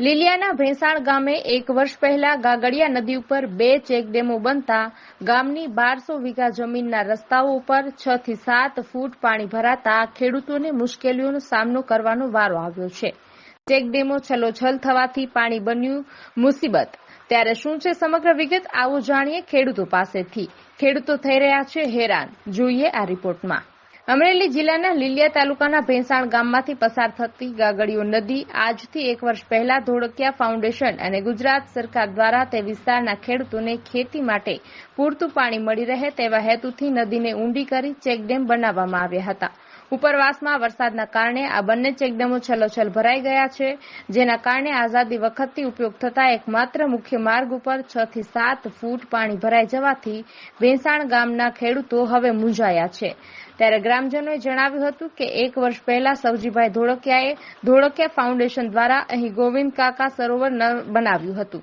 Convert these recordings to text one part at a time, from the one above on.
લીલિયાના ભેંસાણ ગામે એક વર્ષ પહેલા ગાગડિયા નદી ઉપર બે ચેકડેમો બનતા ગામની બારસો વીઘા જમીનના રસ્તાઓ ઉપર છ થી સાત ફૂટ પાણી ભરાતા ખેડૂતોને મુશ્કેલીઓનો સામનો કરવાનો વારો આવ્યો છે. ચેકડેમો છલોછલ થવાથી પાણી બન્યું મુસીબત. ત્યારે શું છે સમગ્ર વિગત આવો જાણીએ ખેડૂતો પાસેથી. ખેડૂતો થઈ રહ્યા છે હેરાન. જોઈએ આ રિપોર્ટમાં. અમરેલી જિલ્લાના લીલિયા તાલુકાના ભેંસાણ ગામમાંથી પસાર થતી ગાગડીઓ નદી આજથી એક વર્ષ પહેલા ધોળકિયા ફાઉન્ડેશન અને ગુજરાત સરકાર દ્વારા તે વિસ્તારના ખેડૂતોને ખેતી માટે પૂરતું પાણી મળી રહે તેવા હેતુથી નદીને ઊંડી કરી ચેકડેમ બનાવવામાં આવ્યા હતા. ઉપરવાસમાં વરસાદના કારણે આ બંને ચેકડેમો છલોછલ ભરાઈ ગયા છે, જેના કારણે આઝાદી વખતથી ઉપયોગ થતા એકમાત્ર મુખ્ય માર્ગ ઉપર છ થી સાત ફૂટ પાણી ભરાઈ જવાથી ભેંસાણ ગામના ખેડૂતો હવે મૂંઝાયા છે. ત્યારે ગ્રામજનોએ જણાવ્યું હતું કે એક વર્ષ પહેલા સવજીભાઈ ધોળકિયાએ ધોળકિયા ફાઉન્ડેશન દ્વારા અહીં ગોવિંદ કાકા સરોવર બનાવ્યું હતું.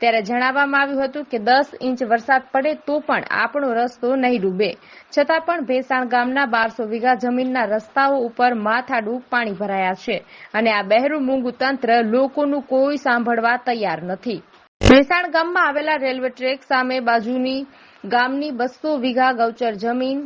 ત્યારે જણાવવામાં આવ્યું હતું કે દસ ઇંચ વરસાદ પડે તો પણ આપણો રસ્તો નહીં ડૂબે. છતાં પણ ભેસાણ ગામના બારસો વીઘા જમીનના રસ્તાઓ ઉપર માથાડું પાણી ભરાયા છે અને આ બહેરું મૂંગું તંત્ર લોકોનું કોઈ સાંભળવા તૈયાર નથી. ભેસાણ ગામમાં આવેલા રેલવે ટ્રેક સામે બાજુની ગામની બસો વીઘા ગૌચર જમીન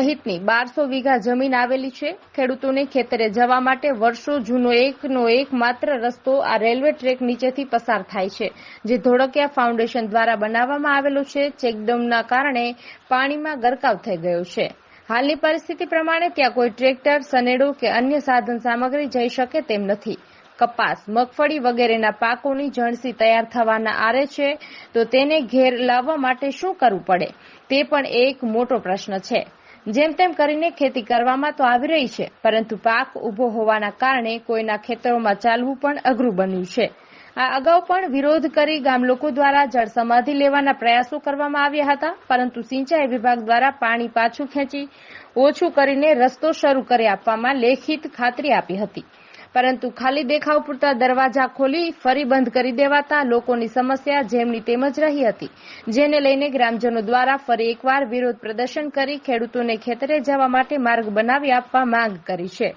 સહિતની બારસો વીઘા જમીન આવેલી છે. ખેડૂતોને ખેતરે જવા માટે વર્ષો જૂનો એકનો એક માત્ર રસ્તો આ રેલવે ટ્રેક નીચેથી પસાર થાય છે, જે ધોળકિયા ફાઉન્ડેશન દ્વારા બનાવવામાં આવેલો છે. ચેકડેમના કારણે પાણીમાં ગરકાવ થઈ ગયો છે. હાલની પરિસ્થિતિ પ્રમાણે ત્યાં કોઈ ટ્રેક્ટર, સનેડો કે અન્ય સાધન સામગ્રી જઈ શકે તેમ નથી. કપાસ, મગફળી વગેરેના પાકોની જણસી તૈયાર થવાના આરે છે. તો તેને ઘેર લાવવા માટે શું કરવું પડે? તે પણ એક મોટો પ્રશ્ન છે. જેમ તેમ કરીને ખેતી કરવામાં તો આવી રહી છે, પરંતુ પાક ઊભો હોવાના કારણે કોઈના ખેતરોમાં ચાલવું પણ અઘરું બન્યું છે. આ અગાઉ પણ વિરોધ કરી ગામ લોકો દ્વારા જળ સમાધિ લેવાના પ્રયાસો કરવામાં આવ્યા હતા, પરંતુ સિંચાઈ વિભાગ દ્વારા પાણી પાછું ખેંચી ઓછું કરીને રસ્તો શરૂ કરી આપવામાં લેખિત ખાતરી આપી હતી. પરંતુ ખાલી દેખાવ પૂરતા દરવાજા ખોલી ફરી બંધ કરી દેવાતા લોકોની સમસ્યા જેમની તેમ જ રહી હતી. જેને લઈને ગ્રામજનો દ્વારા ફરી એકવાર વિરોધ પ્રદર્શન કરી ખેડૂતોને ખેતરે જવા માટે માર્ગ બનાવી આપવા માંગ કરી છે.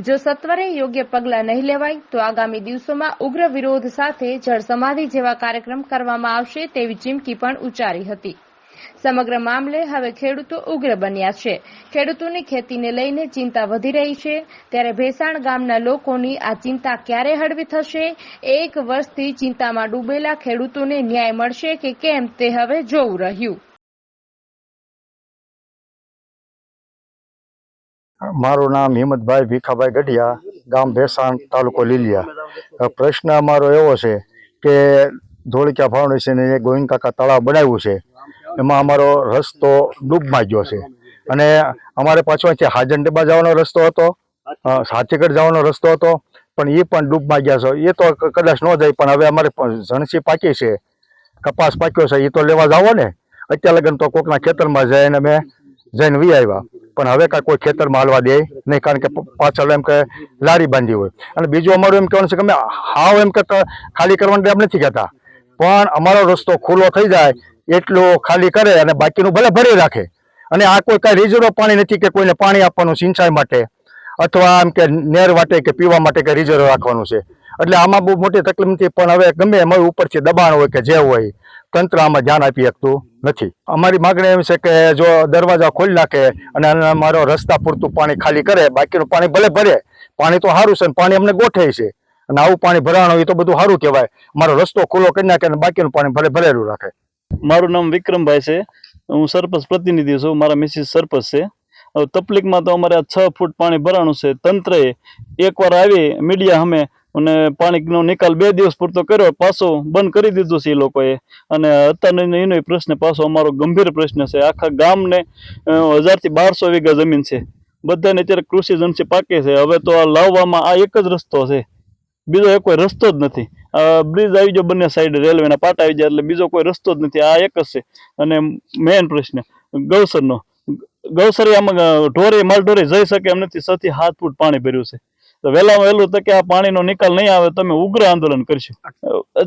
જો સત્વરે યોગ્ય પગલાં નહીં લેવાય, તો આગામી દિવસોમાં ઉગ્ર વિરોધ સાથે જળ સમાધિ જેવા કાર્યક્રમ કરવામાં આવશે તેવી ચીમકી પણ ઉચ્ચારી હતી. સમગ્ર મામલે હવે ખેડૂતો ઉગ્ર બન્યા છે. ખેડૂતોની ખેતીને લઈને ચિંતા વધી રહી છે. ત્યારે ભેસાણ ગામના લોકોની આ ચિંતા ક્યારે હળવી થશે? એક વર્ષથી ચિંતામાં ડૂબેલા ખેડૂતોને ન્યાય મળશે કે કેમ તે હવે જોવું રહ્યું. મારું નામ હિંમતભાઈ ભીખાભાઈ ગઢિયા, ગામ ભેસાણ, તાલુકો લીલિયા. પ્રશ્ન અમારો એવો છે કે ધોળકિયા ફાઉન્ડેશને ગોવિંદ કાકા તળાવ બનાવ્યું છે. એમાં અમારો રસ્તો ડૂબમાં ગયો છે. અને અમારે પાછો છે ડબ્બા જવાનો રસ્તો હતો સાચીગઢ જવાનો રસ્તો હતો, પણ એ પણ ડૂબમાં ગયા છે. એ તો કદાચ ન જાય, પણ હવે અમારે ઝણસી પાકી છે. કપાસ પાક્યો છે એ તો લેવા જાવો ને. અત્યારે લગન તો કોકના ખેતરમાં જઈને અમે જઈને વી આવ્યા. પણ હવે કાંઈ કોઈ ખેતરમાં હાલવા દે નહીં, કારણ કે પાછળ એમ કે લારી બાંધી હોય. અને બીજું અમારું એમ કહેવાનું છે કે અમે હાવ એમ કે ખાલી કરવાનું એમ નથી કહેતા. પણ અમારો રસ્તો ખુલ્લો થઈ જાય એટલું ખાલી કરે અને બાકીનું ભલે ભરી રાખે. અને આ કોઈ કાંઈ રિઝર્વ પાણી નથી કે કોઈને પાણી આપવાનું સિંચાઈ માટે, અથવા આમ કે નેર માટે કે પીવા માટે કે રિઝર્વ રાખવાનું છે. એટલે આમાં બહુ મોટી તકલીફ નથી, પણ હવે ગમે એમ ઉપરથી દબાણ હોય કે જે હોય, તંત્ર આમાં ધ્યાન આપી શકતું નથી. અમારી માગણી એમ છે કે જો દરવાજા ખોલી નાખે અને અમારો રસ્તા પૂરતું પાણી ખાલી કરે, બાકીનું પાણી ભલે ભરે, પાણી તો સારું છે પાણી અમને ગોઠે છે. અને આવું પાણી ભરાણું હોય તો બધું સારું કહેવાય. મારો રસ્તો ખુલ્લો કરી નાખે અને બાકીનું પાણી ભલે ભરેલું રાખે. મારું નામ વિક્રમભાઈ છે. હું સરપંચ પ્રતિનિધિ છું. મારા મિસિસ સરપંચ છે. હવે તકલીફમાં તો અમારે આ છ ફૂટ પાણી ભરાણું છે. તંત્રએ એકવાર આવી મીડિયા અમે અને પાણીનો નિકાલ બે દિવસ પૂરતો કર્યો. પાછો બંધ કરી દીધું છે એ લોકોએ. અને અત્યારનો એનો પ્રશ્ન પાછો અમારો ગંભીર પ્રશ્ન છે. આખા ગામને હજારથી બારસો વીઘા જમીન છે. બધાને અત્યારે કૃષિ જનસી પાકે છે. હવે તો આ લાવવામાં આ એક જ રસ્તો છે. બીજો એક કોઈ રસ્તો જ નથી. બ્રિજ આવી જાય બંને સાઈડ રેલવેના પાટા આવી જાય એટલે બીજો કોઈ રસ્તો જ નથી. આ એક જ છે. અને મેઇન પ્રશ્ન, ગૌસરનો. ગૌસરી આમાં ઢોરે માલ ઢોરે જઈ શકે એમ નથી. સથી હાથ ફૂટ પાણી ભર્યું છે. તો વહેલામાં વહેલું તો કે આ પાણીનો નિકાલ નહીં આવે, તમે ઉગ્ર આંદોલન કરશો.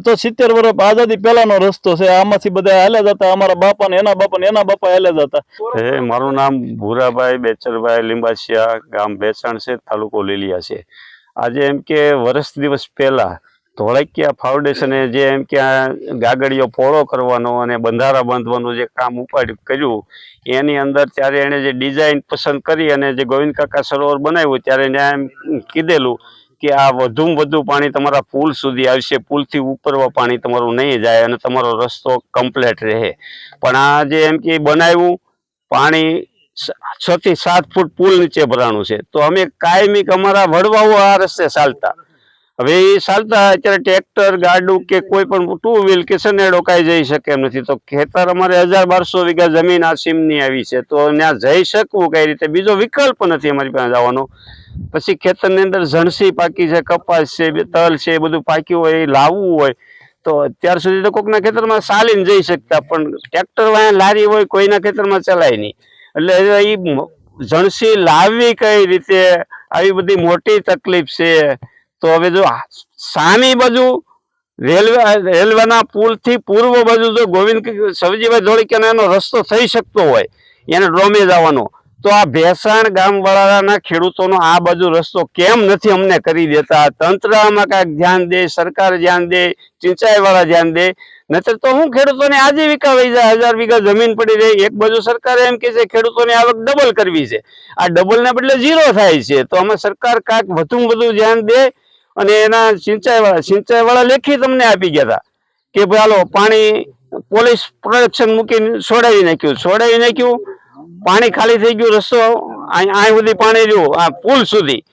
તો સિત્તેર વર્ષ આઝાદી પહેલાનો રસ્તો છે. આમાંથી બધા હાલ્યા જતા, અમારા બાપા ને એના બાપા ને એના બાપા હાલ્યા જતા. એ, મારું નામ ભૂરાભાઈ બેચરભાઈ લીંબાસિયા ગામ બેસણ છે, તાલુકો લીલિયા છે. આજે એમ કે વર્ષ દિવસ પહેલાં ધોળકિયા ફાઉન્ડેશને જે એમ કે આ ગાગડીઓ પોળો કરવાનો અને બંધારા બાંધવાનું જે કામ ઉપાડ્યું, કર્યું, એની અંદર ત્યારે એણે જે ડિઝાઇન પસંદ કરી અને જે ગોવિંદ કાકા સરોવર બનાવ્યું, ત્યારે એને એમ કીધેલું કે આ વધુમાં વધુ પાણી તમારા પુલ સુધી આવશે, પુલથી ઉપરવા પાણી તમારું નહીં જાય અને તમારો રસ્તો કમ્પ્લેટ રહે. પણ આ જે એમ કે બનાવ્યું, પાણી છ થી સાત ફૂટ પુલ નીચે ભરાણું છે. તો અમે કાયમી અમારા વડવાઓ આ રસ્તે ચાલતા. હવે એ ચાલતા અત્યારે ટ્રેક્ટર, ગાડું કે કોઈ પણ ટુ વ્હીલ કે સનેડો ડોકાઈ જઈ શકે એમ નથી. તો ખેતર અમારે હજાર બારસો વીઘા જમીન આ સીમની આવી છે. તો ત્યાં જઈ શકવું કઈ રીતે? બીજો વિકલ્પ નથી અમારી પાસે જવાનો. પછી ખેતરની અંદર ઝણસી પાકી છે, કપાસ છે તલ છે, એ બધું પાક્યું હોય, એ લાવવું હોય. તો અત્યાર સુધી તો કોકના ખેતરમાં ચાલીને જઈ શકતા, પણ ટ્રેક્ટર વાયા લારી હોય, કોઈના ખેતરમાં ચલાય નહીં. એટલે એ જણસી લાવવી કઈ રીતે? આવી બધી મોટી તકલીફ છે. તો હવે જો સામી બાજુ રેલવે, રેલવેના પુલથી પૂર્વ બાજુ જો ગોવિંદ સવજીભાઈ ધોળકિયાનો એનો રસ્તો થઈ શકતો હોય, એને ડ્રોમે જવાનો. તો આ ભેસાણ ગામવાળાના ખેડૂતોનો આ બાજુ રસ્તો કેમ નથી અમને કરી દેતા? તંત્ર આમાં કાંઈક ધ્યાન દે, સરકાર ધ્યાન દે, સિંચાઈવાળા ધ્યાન દે. નહીતર તો હું ખેડૂતોને આજીવિકા વહી જાય, હજાર વીઘા જમીન પડી રહી, એક બાજુ સરકારે એમ કે છે, ખેડૂતોની આવક ડબલ કરવી છે. આ ડબલને બદલે ઝીરો થાય છે. તો અમે સરકાર કાંઈક વધુમાં વધુ ધ્યાન દે અને એના સિંચાઈવાળા સિંચાઈવાળા લેખી તમને આપી ગયા હતા કે ભાઈ હાલો, પાણી, પોલીસ પ્રોડક્શન મૂકીને છોડાવી નાખ્યું છોડાવી નાખ્યું, પાણી ખાલી થઈ ગયું, રસ્તો અહીં સુધી પાણી રહ્યું, આ પુલ સુધી.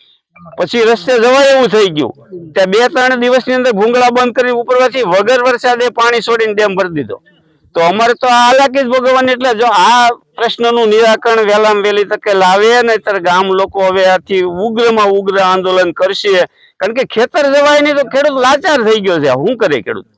પછી રસ્તે જવાય એવું થઈ ગયું. ત્યાં બે ત્રણ દિવસની અંદર ભૂંગળા બંધ કરી ઉપરવાથી વગર વરસાદે પાણી છોડીને ડેમ ભરી દીધો. તો અમારે તો આ હાલાકી જ ભોગવવાની એટલે જો આ પ્રશ્નનું નિરાકરણ વહેલામાં વહેલી તકે લાવે, નહીતર ગામ લોકો હવે આથી ઉગ્રમાં ઉગ્ર આંદોલન કરશે. કારણ કે ખેતર જવાય નહીં તો ખેડૂત લાચાર થઈ ગયો છે. શું કરે ખેડૂત?